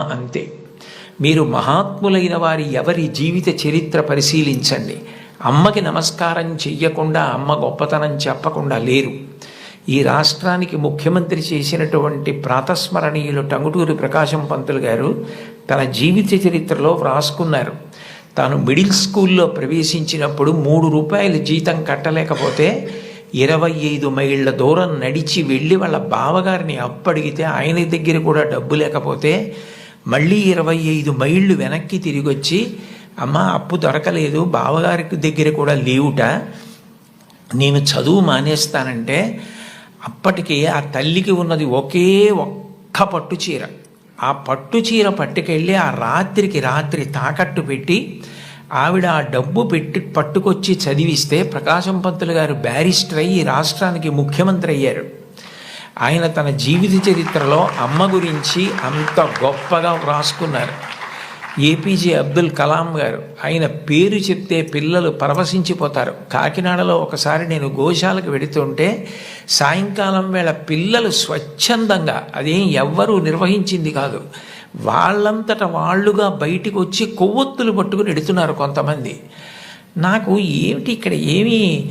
అంతే. మీరు మహాత్ములైన వారి ఎవరి జీవిత చరిత్ర పరిశీలించండి. అమ్మకి నమస్కారం చెయ్యకుండా అమ్మ గొప్పతనం చెప్పకుండా లేరు. ఈ రాష్ట్రానికి ముఖ్యమంత్రి చేసినటువంటి ప్రాతస్మరణీయులు టంగుటూరి ప్రకాశం పంతులు గారు తన జీవిత చరిత్రలో వ్రాసుకున్నారు. తాను మిడిల్ స్కూల్లో ప్రవేశించినప్పుడు మూడు రూపాయల జీతం కట్టలేకపోతే ఇరవై ఐదు మైళ్ళ దూరం నడిచి వెళ్ళి వాళ్ళ బావగారిని అప్పడిగితే ఆయన దగ్గర కూడా డబ్బు లేకపోతే మళ్ళీ ఇరవై ఐదు మైళ్ళు వెనక్కి తిరిగి వచ్చి అమ్మ అప్పు దొరకలేదు బావగారికి దగ్గర కూడా లేవుట. నేను చదువు మానేస్తానంటే అప్పటికి ఆ తల్లికి ఉన్నది ఒకే ఒక్క పట్టు చీర. ఆ పట్టు చీర పట్టుకెళ్ళి ఆ రాత్రికి రాత్రి తాకట్టు పెట్టి ఆవిడ ఆ డబ్బు పెట్టి పట్టుకొచ్చి చదివిస్తే ప్రకాశం పంతులు గారు బ్యారిస్టర్ అయ్యి రాష్ట్రానికి ముఖ్యమంత్రి అయ్యారు. ఆయన తన జీవిత చరిత్రలో అమ్మ గురించి అంత గొప్పగా వ్రాసుకున్నారు. ఏపీజే అబ్దుల్ కలాం గారు ఆయన పేరు చెప్తే పిల్లలు పరవశించిపోతారు. కాకినాడలో ఒకసారి నేను గోశాలకు వెడుతుంటే సాయంకాలం వేళ పిల్లలు స్వచ్ఛందంగా అదేం ఎవ్వరూ నిర్వహించింది కాదు వాళ్ళంతట వాళ్ళుగా బయటికి వచ్చి కొవ్వొత్తులు పట్టుకుని ఎడుతున్నారు కొంతమంది. నాకు ఏమిటి ఇక్కడ ఏమీ